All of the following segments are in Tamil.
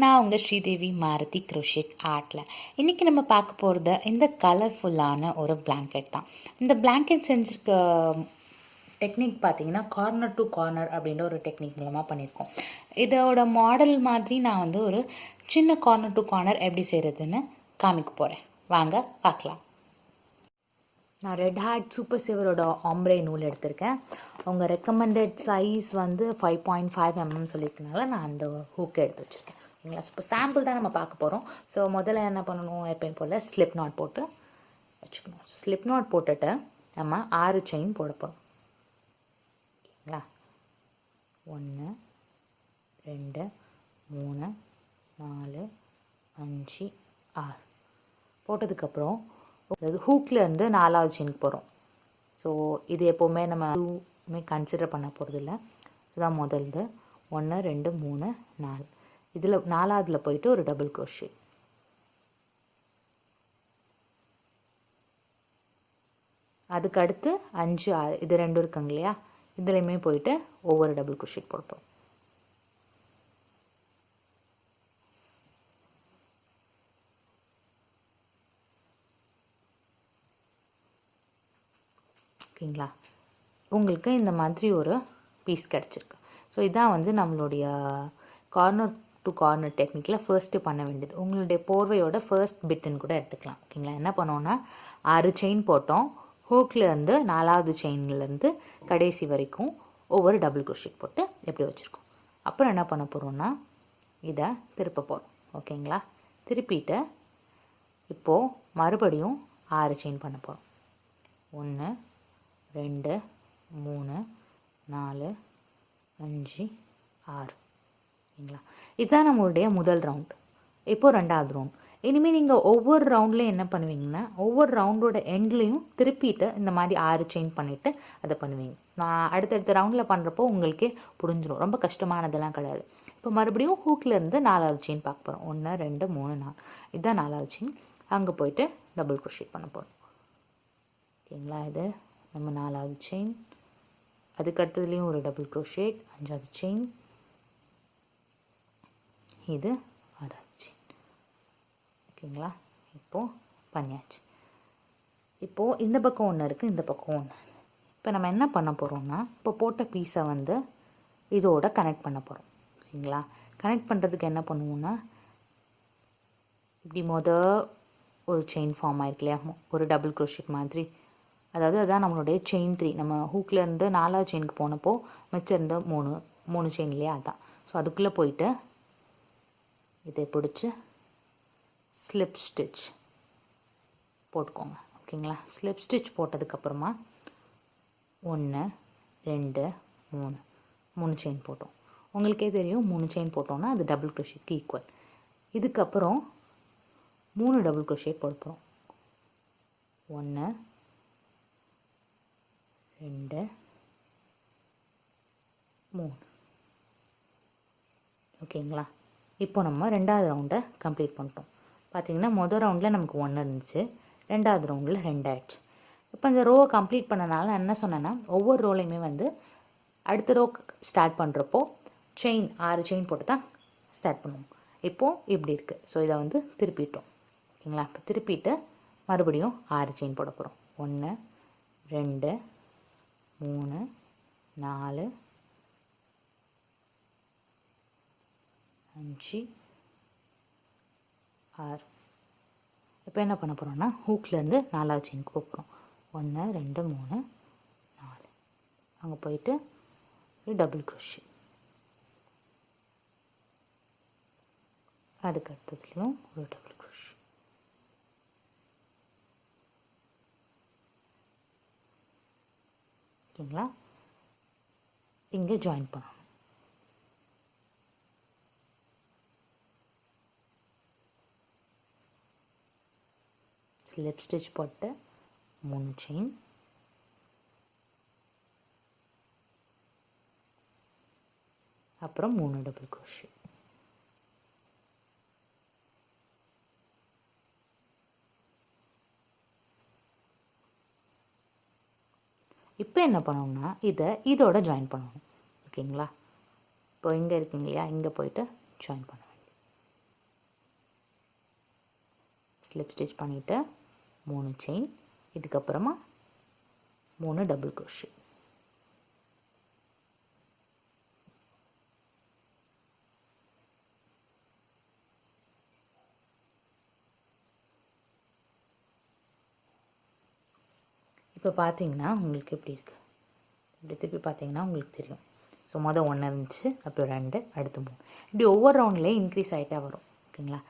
நான் உங்கள் ஸ்ரீதேவி மாருதி க்ரோஷெட் ஆர்ட்டில் இன்றைக்கி நம்ம பார்க்க போகிறது இந்த கலர்ஃபுல்லான ஒரு பிளாங்கெட் தான். இந்த பிளாங்கெட் செஞ்சுருக்க டெக்னிக் பார்த்தீங்கன்னா கார்னர் டு கார்னர் அப்படின்ற ஒரு டெக்னிக் மூலமாக பண்ணியிருக்கோம். இதோட மாடல் மாதிரி நான் வந்து ஒரு சின்ன கார்னர் டு கார்னர் எப்படி செய்கிறதுன்னு காமிக்க போகிறேன் வாங்க பார்க்கலாம். நான் ரெட் ஹேட் சூப்பர் சேவரோட ஆம்ரே நூல் எடுத்திருக்கேன். உங்கள் ரெக்கமெண்டட் சைஸ் வந்து ஃபைவ் பாயிண்ட் ஃபைவ் எம்எம் சொல்லியிருக்கனால நான் அந்த ஹூக்கை எடுத்து வச்சுருக்கேன். ஓகேங்களா இப்போ சாம்பிள் தான் நம்ம பார்க்க போகிறோம் ஸோ முதல்ல என்ன பண்ணணும் எப்பயும் போல் ஸ்லிப் நாட் போட்டு வச்சுக்கணும். ஸ்லிப் நாட் போட்டுட்டு நம்ம ஆறு செயின் போட போகிறோம் ஓகேங்களா ஒன்று ரெண்டு மூணு நாலு அஞ்சு ஆறு. போட்டதுக்கப்புறம் அதாவது ஹூக்லேருந்து நாலாவது செயினுக்கு போகிறோம் ஸோ இது எப்போவுமே நம்ம ஹூமே கன்சிடர் பண்ண போகிறதில்ல இதுதான் முதல்து. ஒன்று ரெண்டு மூணு நாலு. இதில் நாலாவதுல போயிட்டு ஒரு டபுள் க்ரோஷே அதுக்கு அடுத்து அஞ்சு ஆறு இது ரெண்டும் இருக்குங்க இல்லையா? இதுலேயுமே போயிட்டு ஒவ்வொரு டபுள் க்ரோஷேட் போடுப்போம். ஓகேங்களா? உங்களுக்கு இந்த மாதிரி ஒரு பீஸ் கிடச்சிருக்கு. ஸோ இதான் வந்து நம்மளுடைய கார்னர் டு கார்னர் டெக்னிக்கில் ஃபர்ஸ்ட்டு பண்ண வேண்டியது. உங்களுடைய போர்வையோட ஃபர்ஸ்ட் பிட்டுன்னு கூட எடுத்துக்கலாம். ஓகேங்களா என்ன பண்ணோன்னா ஆறு செயின் போட்டோம். ஹூக்லேருந்து நாலாவது செயின்லேருந்து கடைசி வரைக்கும் ஒவ்வொரு டபுள் குரோஷிட் போட்டு எப்படி வச்சுருக்கோம். அப்புறம் என்ன பண்ண போகிறோம்னா இதை திருப்ப போகிறோம் ஓகேங்களா திருப்பிட்டு இப்போது மறுபடியும் ஆறு செயின் பண்ண போகிறோம் ஒன்று ரெண்டு மூணு நாலு அஞ்சு ஆறு. ஓகேங்களா? இதுதான் நம்மளுடைய முதல் ரவுண்ட் இப்போது ரெண்டாவது ரவுண்ட் இனிமேல் நீங்கள் ஒவ்வொரு ரவுண்ட்லேயும் என்ன பண்ணுவீங்கன்னா ஒவ்வொரு ரவுண்டோட எண்ட்லேயும் திருப்பிட்டு இந்த மாதிரி ஆறு செயின் பண்ணிவிட்டு அதை பண்ணுவீங்க. நான் அடுத்தடுத்த ரவுண்டில் பண்ணுறப்போ உங்களுக்கே புரிஞ்சிடும் ரொம்ப கஷ்டமானதெல்லாம் கிடையாது. இப்போ மறுபடியும் ஹூக்லேருந்து நாலாவது செயின் பார்க்க போகிறோம் ஒன்று ரெண்டு மூணு நாலு. இதுதான் நாலாவது செயின் அங்கே போயிட்டு டபுள் க்ரோஷேட் பண்ண போகிறோம் ஓகேங்களா இது? நம்ம நாலாவது செயின் அதுக்கு அடுத்ததுலேயும் ஒரு டபுள் க்ரோஷேட் அஞ்சாவது செயின் இது ஆறாவது ஓகேங்களா? இப்போது பண்ணியாச்சு. இப்போது இந்த பக்கம் ஒன்று இருக்குது இந்த பக்கம் ஒன்று இப்போ நம்ம என்ன பண்ண போகிறோம்னா இப்போ போட்ட பீஸை வந்து இதோட கனெக்ட் பண்ண போகிறோம் ஓகேங்களா கனெக்ட் பண்ணுறதுக்கு என்ன பண்ணுவோம்னா இப்படி மொதல் ஒரு செயின் ஃபார்ம் ஆயிருக்கு இல்லையா? ஒரு டபுள் க்ரோஷேட் மாதிரி. அதாவது அதுதான் நம்மளுடைய செயின் த்ரீ நம்ம ஹூக்கில் இருந்து நாலாவது செயினுக்கு போனப்போ மிச்சம் இருந்த மூணு மூணு செயின் இல்லையா? அதான். ஸோ அதுக்குள்ளே போயிட்டு இதை பிடிச்சி ஸ்லிப் ஸ்டிச் போட்டுக்கோங்க. ஓகேங்களா? ஸ்லிப் ஸ்டிச் போட்டதுக்கப்புறமா ஒன்று ரெண்டு மூணு. மூணு செயின் போட்டோம். உங்களுக்கே தெரியும் மூணு செயின் போட்டோன்னா அது டபுள் க்ரோஷேட்க்கு ஈக்குவல் இதுக்கப்புறம் மூணு டபுள் க்ரோஷேட் போட போகிறோம் ஒன்று ரெண்டு மூணு. ஓகேங்களா? இப்போ நம்ம ரெண்டாவது ரவுண்டை கம்ப்ளீட் பண்ணிட்டோம். பார்த்தீங்கன்னா மொதல் ரவுண்டில் நமக்கு ஒன்று இருந்துச்சு. ரெண்டாவது ரவுண்டில் ரெண்டு ஆயிடுச்சு. இப்போ இந்த ரோவை கம்ப்ளீட் பண்ணனால நான் என்ன சொன்னேன்னா ஒவ்வொரு ரோலையுமே வந்து அடுத்த ரோ ஸ்டார்ட் பண்ணுறப்போ செயின் ஆறு செயின் போட்டு தான் ஸ்டார்ட் பண்ணுவோம். இப்போது இப்படி இருக்குது ஸோ இதை வந்து திருப்பிட்டோம். ஓகேங்களா? இப்போ திருப்பிட்டு மறுபடியும் ஆறு செயின் போட போகிறோம் ஒன்று ரெண்டு மூணு நாலு அஞ்சு ஆறு. இப்போ என்ன பண்ண போகிறோம்னா ஹூக்லேருந்து நாலாவது செயினுக்கு போகிறோம் ஒன்று ரெண்டு மூணு நாலு. அங்கே போயிட்டு ஒரு டபுள் க்ரோஷி அதுக்கு அடுத்ததுலேயும் ஒரு டபுள் க்ரோஷி ஓகேங்களா? இங்கே ஜாயின் பண்ணணும். ஸ்லிப் ஸ்டிச் போட்டு மூணு செயின் அப்புறம் மூணு டபுள் க்ரோஷி இப்போ என்ன பண்ணணும்னா இதை இதோட ஜாயின் பண்ணணும். ஓகேங்களா? இப்போ இங்கே இருக்குங்க இல்லையா? இங்கே போயிட்டு ஜாயின் பண்ண வேண்டிய ஸ்லிப் ஸ்டிச் பண்ணிவிட்டு மூணு செயின் இதுக்கப்புறமா மூணு டபுள் க்ரோஷி இப்போ பார்த்தீங்கன்னா உங்களுக்கு எப்படி இருக்குது இப்படி திருப்பி பார்த்தீங்கன்னா உங்களுக்கு தெரியும். ஸோ மொதல் ஒன்று இருந்துச்சு அப்புறம் ரெண்டு அடுத்து மூணு. இப்படி ஒவ்வொரு ரவுண்ட்லேயும் இன்க்ரீஸ் ஆகிட்டே வரும். ஓகேங்களா?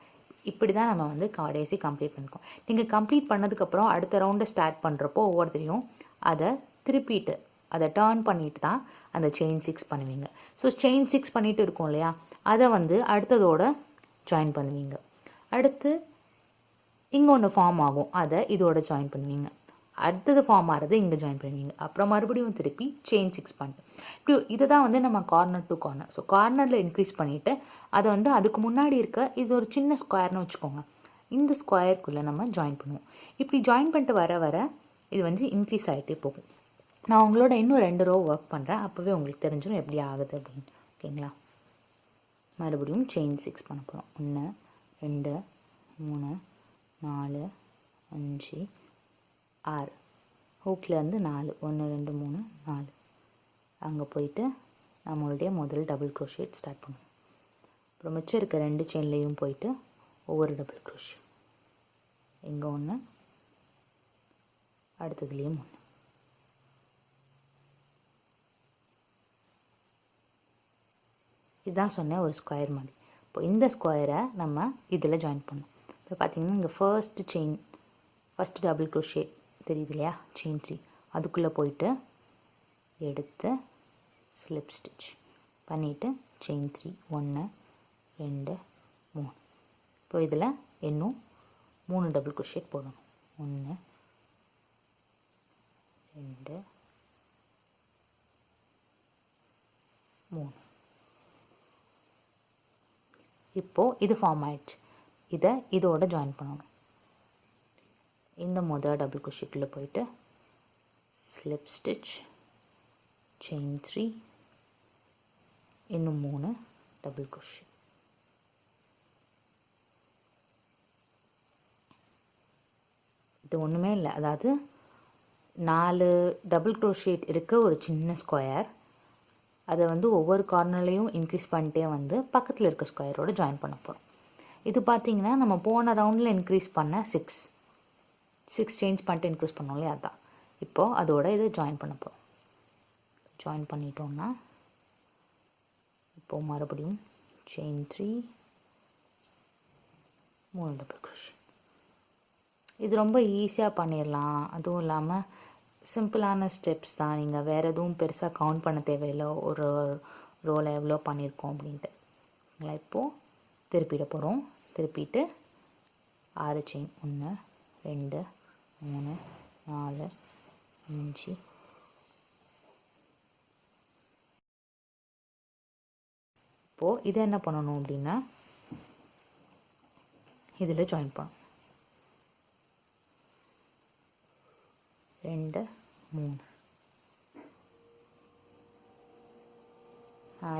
இப்படி தான் நம்ம வந்து கடைசி கம்ப்ளீட் பண்ணிக்கோம் நீங்கள் கம்ப்ளீட் பண்ணதுக்கப்புறம் அடுத்த ரவுண்டை ஸ்டார்ட் பண்ணுறப்போ ஒவ்வொருத்தரையும் அதை திருப்பிட்டு அதை டேர்ன் பண்ணிட்டு தான் அந்த செயின் சிக்ஸ் பண்ணுவீங்க. ஸோ செயின் சிக்ஸ் பண்ணிட்டு இருக்கோம் இல்லையா? அதை வந்து அடுத்ததோட ஜாயின் பண்ணுவீங்க. அடுத்து இங்கே ஒன்று ஃபார்ம் ஆகும். அதை இதோட ஜாயின் பண்ணுவீங்க. அடுத்தது ஃபார்ம் ஆகிறது இங்கே ஜாயின் பண்ணுவீங்க அப்புறம் மறுபடியும் திருப்பி செயின் சிக்ஸ் பண்ணிட்டு. இப்படி இதை தான் வந்து நம்ம கார்னர் டு கார்னர் ஸோ கார்னரில் இன்க்ரீஸ் பண்ணிவிட்டு அதை வந்து அதுக்கு முன்னாடி இருக்க இது ஒரு சின்ன ஸ்கொயர்னு வச்சுக்கோங்க. இந்த ஸ்கொயருக்குள்ளே நம்ம ஜாயின் பண்ணுவோம். இப்படி ஜாயின் பண்ணிட்டு வர வர இது வந்து இன்க்ரீஸ் ஆகிட்டே போகும். நான் உங்களோட இன்னும் ரெண்டு ரோ ஒர்க் பண்ணுறேன் அப்போவே உங்களுக்கு தெரிஞ்சிடும் எப்படி ஆகுது அப்படின்னு. ஓகேங்களா மறுபடியும் செயின் சிக்ஸ் பண்ண போகிறோம் ஒன்று ரெண்டு மூணு நாலு அஞ்சு ஆறு. ஹூக்லேருந்து நாலு. ஒன்று ரெண்டு மூணு நாலு. அங்கே போயிட்டு நம்மளுடைய முதல் டபுள் க்ரோஷேட் ஸ்டார்ட் பண்ணணும் அப்புறம் மிச்சம் இருக்க ரெண்டு செயின்லேயும் போயிட்டு ஒவ்வொரு டபுள் க்ரோஷ் இங்கே ஒன்று அடுத்ததுலேயும் ஒன்று இதுதான் சொன்னேன் ஒரு ஸ்கொயர் மாதிரி. இப்போ இந்த ஸ்கொயரை நம்ம இதில் ஜாயின் பண்ணோம் இப்போ பார்த்தீங்கன்னா இங்கே first chain first double crochet தெரியுது இல்லையா செயின் த்ரீ அதுக்குள்ளே போயிட்டு எடுத்து ஸ்லிப் ஸ்டிச் பண்ணிவிட்டு செயின் த்ரீ ஒன்று ரெண்டு மூணு. இப்போ இதில் இன்னும் மூணு டபுள் குஷேட் போடணும். ஒன்று ரெண்டு மூணு. இப்போது இது ஃபார்ம் ஆயிடுச்சு. இதை இதோட ஜாயின் பண்ணணும். இந்த மொதல் டபுள் குஷிக்குள்ளே போயிட்டு ஸ்லிப் ஸ்டிச் செயின் த்ரீ இன்னும் மூணு டபுள் குஷி இது ஒன்றுமே இல்லை. அதாவது நாலு டபுள் க்ரோஷேட் இருக்க ஒரு சின்ன ஸ்கொயர் அதை வந்து ஒவ்வொரு கார்னர்லேயும் இன்க்ரீஸ் பண்ணிட்டே வந்து பக்கத்தில் இருக்க ஸ்கொயரோடு ஜாயின் பண்ண போகிறோம் இது பார்த்திங்கன்னா நம்ம போன ரவுண்டில் இன்க்ரீஸ் பண்ண சிக்ஸ் சிக்ஸ் சேஞ்ச் பண்ணிட்டு இன்க்ரீஸ் பண்ணோம் இல்லையா? அதுதான் இப்போது அதோட இதை ஜாயின் பண்ண போகிறோம் ஜாயின் பண்ணிட்டோம்னா இப்போது மறுபடியும் செயின் த்ரீ மூணு டபுள் க்ரோஷ் இது ரொம்ப ஈஸியாக பண்ணிடலாம். அதுவும் இல்லாமல் சிம்பிளான ஸ்டெப்ஸ் தான். நீங்கள் வேறு எதுவும் பெருசாக கவுண்ட் பண்ண தேவையில்லை. ஒரு ரோலை எவ்வளோ பண்ணியிருக்கோம் அப்படின்ட்டு. இப்போது திருப்பிட போகிறோம் திருப்பிட்டு ஆறு செயின் ஒன்று ரெண்டு மூணு நாலு அஞ்சு. இப்போது இதை என்ன பண்ணணும் அப்படின்னா இதில் ஜாயின் பண்ணணும். ரெண்டு மூணு.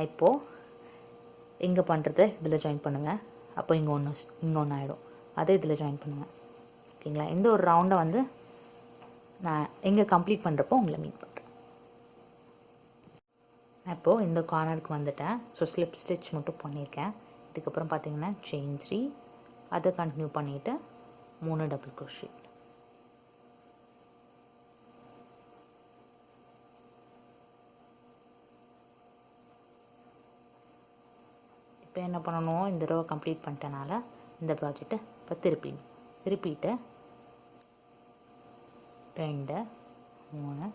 இப்போது இங்கே பண்ணுறத இதில் ஜாயின் பண்ணுங்கள் அப்போ இங்கே ஒன்று இங்கே ஒன்று ஆகிடும் அதை இதில் ஜாயின் பண்ணுங்கள் ஓகேங்களா? இந்த ஒரு ரவுண்டை வந்து நான் எங்கே கம்ப்ளீட் பண்ணுறப்போ உங்களை மீட் பண்ணுறேன் நான் இப்போது இந்த கார்னருக்கு வந்துட்டேன். ஸோ ஸ்லிப் ஸ்டிச் மட்டும் பண்ணியிருக்கேன். இதுக்கப்புறம் பார்த்தீங்கன்னா செயின் த்ரீ அதை கண்டினியூ பண்ணிவிட்டு மூணு டபுள் க்ரோஷேட் இப்போ என்ன பண்ணணும்? இந்த தடவை கம்ப்ளீட் பண்ணிட்டனால இந்த ப்ராஜெக்டை இப்போ திருப்பி திருப்பிட்டு. ரெண்டு மூணு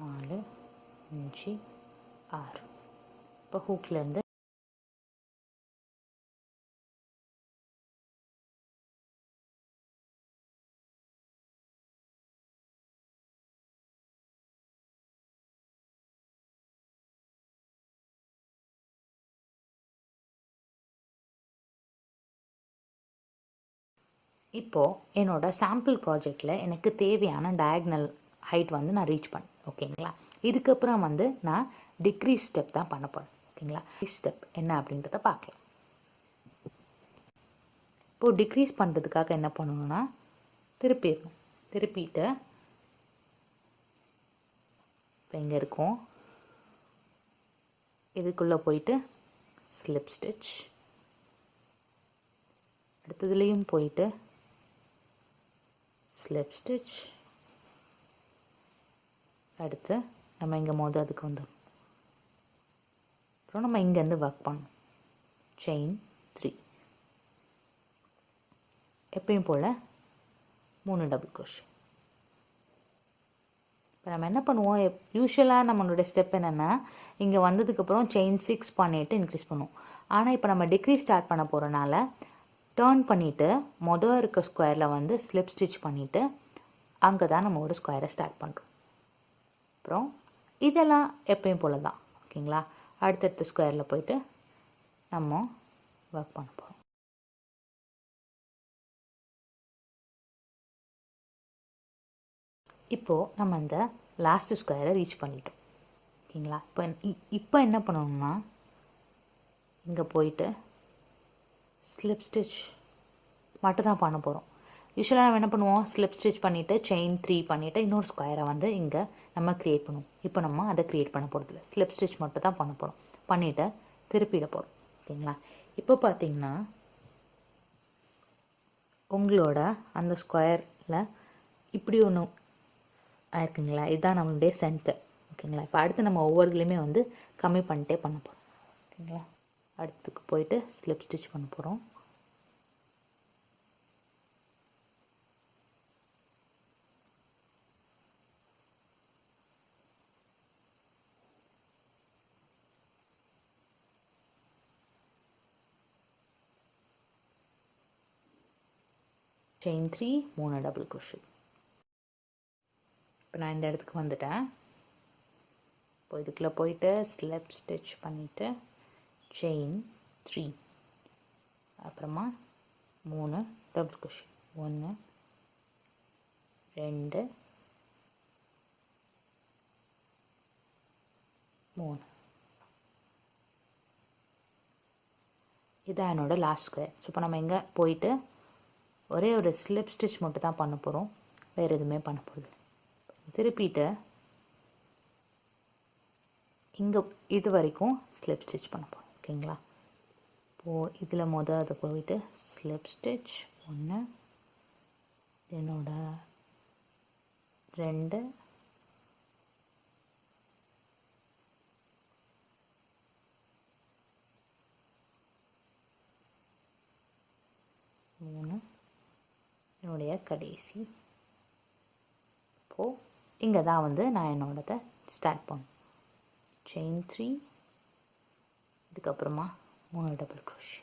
நாலு அஞ்சு ஆறு. இப்போ ஹூக்லேருந்து இப்போது என்னோடய சாம்பிள் ப்ராஜெக்டில் எனக்கு தேவையான டயக்னல் ஹைட் வந்து நான் ரீச் பண்ணேன் ஓகேங்களா? இதுக்கப்புறம் வந்து நான் டிக்ரீஸ் ஸ்டெப் தான் பண்ண போகிறேன் ஓகேங்களா? ஸ்டெப் என்ன அப்படின்றத பார்க்கலாம். இப்போது டிக்ரீஸ் பண்ணுறதுக்காக என்ன பண்ணணும்னா திருப்பிடணும். திருப்பிட்டு இப்போ இங்கே இருக்கும். இதுக்குள்ளே போயிட்டு ஸ்லிப் ஸ்டிச் அடுத்ததுலேயும் போயிட்டு ஸ்லிப் ஸ்டிச் அடுத்து நம்ம இங்கே மோது அதுக்கு வந்துடும் அப்புறம் நம்ம இங்கேருந்து ஒர்க் பண்ணணும். செயின் த்ரீ எப்பயும் போல் மூணு டபுள் க்ரோஷே இப்போ நம்ம என்ன பண்ணுவோம்? யூஸ்வலாக நம்மளுடைய ஸ்டெப் என்னென்னா இங்கே வந்ததுக்கப்புறம் செயின் சிக்ஸ் பண்ணிவிட்டு இன்க்ரீஸ் பண்ணுவோம். ஆனால் இப்போ நம்ம டிக்ரீஸ் ஸ்டார்ட் பண்ண போகிறனால டேர்ன் பண்ணிவிட்டு மொதல் இருக்க ஸ்கொயரில் வந்து ஸ்லிப் ஸ்டிச் பண்ணிவிட்டு அங்கே தான் நம்ம ஒரு ஸ்கொயரை ஸ்டார்ட் பண்ணுறோம் அப்புறம் இதெல்லாம் எப்பயும் போல தான் ஓகேங்களா அடுத்தடுத்த ஸ்கொயரில் போயிட்டு நம்ம ஒர்க் பண்ண போகிறோம் இப்போது நம்ம அந்த லாஸ்ட் ஸ்கொயரை ரீச் பண்ணிட்டோம். ஓகேங்களா இப்போ இப்போ என்ன பண்ணணும்னா இங்கே போயிட்டு ஸ்லிப் ஸ்டிச் மட்டும் தான் பண்ண போகிறோம் யூஸ்வலாக நம்ம என்ன பண்ணுவோம்? ஸ்லிப் ஸ்டிச் பண்ணிவிட்டு செயின் த்ரீ பண்ணிவிட்டு இன்னொரு ஸ்கொயரை வந்து இங்கே நம்ம க்ரியேட் பண்ணுவோம். இப்போ நம்ம அதை க்ரியேட் பண்ண போகிறதில்ல ஸ்லிப் ஸ்டிச் மட்டும் தான் பண்ண போகிறோம் பண்ணிவிட்டு திருப்பிட போகிறோம் ஓகேங்களா? இப்போ பார்த்தீங்கன்னா உங்களோட அந்த ஸ்கொயரில் இப்படி ஒன்று ஆயிருக்குங்களா இதுதான் நம்மளுடைய சென்டர் ஓகேங்களா? இப்போ அடுத்து நம்ம ஒவ்வொருதுலேயுமே வந்து கம்மி பண்ணிட்டே பண்ண போகிறோம் ஓகேங்களா? அடுத்துக்கு போயிட்டு ஸ்லிப் ஸ்டிச் பண்ண போகிறோம் செயின் த்ரீ மூணு டபுள் குஷு இப்போ நான் இந்த இடத்துக்கு வந்துட்டேன். இப்போ இதுக்குள்ளே போயிட்டு ஸ்லெப் ஸ்டிச் பண்ணிவிட்டு செயின் த்ரீ அப்புறமா மூணு டபுள் குஷி ஒன்று ரெண்டு மூணு. இதான் என்னோடய லாஸ்ட் ஸ்கொயர் ஸோ இப்போ நம்ம எங்கே போயிட்டு ஒரே ஒரு ஸ்லிப் ஸ்டிச் மட்டும் தான் பண்ண போகிறோம் வேறு எதுவுமே பண்ண போகிறது திருப்பிட்டு இங்கே இது வரைக்கும் ஸ்லிப் ஸ்டிச் பண்ண போகிறோம் ஓகேங்களா இப்போது இதில் மொதல் அதை போயிட்டு ஸ்லிப் ஸ்டிச் ஒன்று என்னோட ரெண்டு மூணு என்னுடைய கடைசி. இப்போது இங்கே தான் வந்து நான் என்னோடதை ஸ்டார்ட் பண்ணேன் செயின் த்ரீ அதுக்கப்புறமா மூணு டபுள் க்ரோஷ்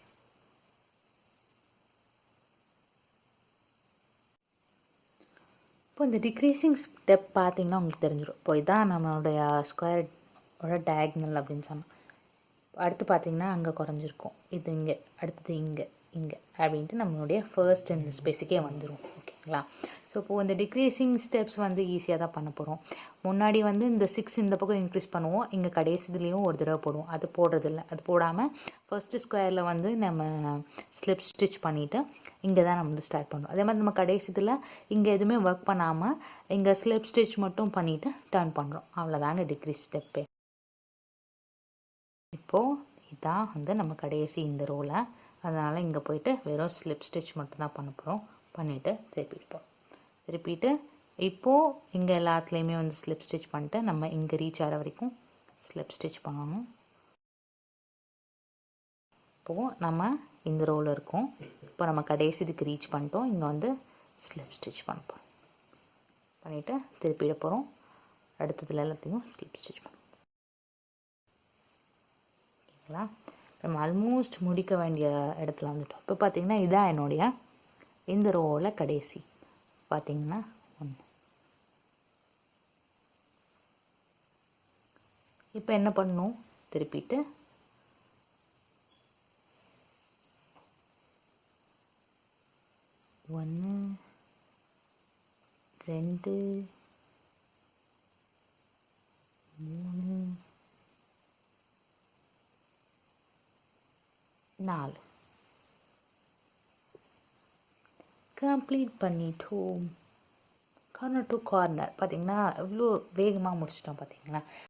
இப்போ இந்த டிக்ரீசிங் ஸ்டெப் பார்த்தீங்கன்னா உங்களுக்கு தெரிஞ்சிடும் இப்போ இதான் நம்மளுடைய ஸ்கொயர் ஓட டயக்னல் அப்படின்னு சொன்னோம். அடுத்து பார்த்தீங்கன்னா அங்கே குறைஞ்சிருக்கும். இது இங்கே அடுத்தது இங்கே இங்கே அப்படின்ட்டு நம்மளுடைய ஃபர்ஸ்ட் இந்த ஸ்பேஸுக்கே வந்துடும் ஓகேங்களா ஸோ இப்போது இந்த டிக்ரீசிங் ஸ்டெப்ஸ் வந்து ஈஸியாக தான் பண்ண போகிறோம் முன்னாடி வந்து இந்த சிக்ஸ் இந்த பக்கம் இன்க்ரீஸ் பண்ணுவோம். இங்கே கடைசிதுலேயும் ஒரு தடவை போடுவோம். அது போடுறதில்ல. அது போடாமல் ஃபஸ்ட்டு ஸ்கொயரில் வந்து நம்ம ஸ்லிப் ஸ்டிச் பண்ணிவிட்டு இங்கே தான் நம்ம வந்து ஸ்டார்ட் பண்ணுவோம். அதே மாதிரி நம்ம கடைசியில் இங்கே எதுவுமே ஒர்க் பண்ணாமல் இங்கே ஸ்லிப் ஸ்டிச் மட்டும் பண்ணிவிட்டு டர்ன் பண்ணுறோம் அவ்வளோதாங்க டிக்ரீஸ் ஸ்டெப்பு இப்போது இதான் வந்து நம்ம கடைசி இந்த ரோலை அதனால் இங்கே போயிட்டு வெறும் ஸ்லிப் ஸ்டிச் மட்டும் தான் பண்ண போகிறோம் பண்ணிவிட்டு திருப்பிட்டு திருப்பிட்டு இப்போது இங்கே எல்லாத்துலேயுமே வந்து ஸ்லிப் ஸ்டிச் பண்ணிட்டு நம்ம இங்கே ரீச் ஆகிற வரைக்கும் ஸ்லிப் ஸ்டிச் பண்ணணும். இப்போது நம்ம இந்த ரோல் இருக்கோம். இப்போ நம்ம கடைசி இதுக்கு ரீச் பண்ணிட்டோம். இங்கே வந்து ஸ்லிப் ஸ்டிச் பண்ண போகிறோம் பண்ணிவிட்டு திருப்பிட போகிறோம் அடுத்ததில் எல்லாத்தையும் ஸ்லிப் ஸ்டிச் பண்ணுவோம் ஓகேங்களா? நம்ம ஆல்மோஸ்ட் முடிக்க வேண்டிய இடத்துல வந்துட்டோம். இப்போ பார்த்திங்கன்னா இதான் என்னுடைய இந்த ரோவில் கடைசி. பார்த்திங்கன்னா ஒன்று இப்போ என்ன பண்ணும்? திருப்பிட்டு ஒன்று ரெண்டு மூணு நாலு. கம்ப்ளீட் பண்ணிட்டோம். கார்னர் டு கார்னர் பார்த்தீங்கன்னா எவ்வளோ வேகமாக முடிச்சிட்டோம் பார்த்தீங்களா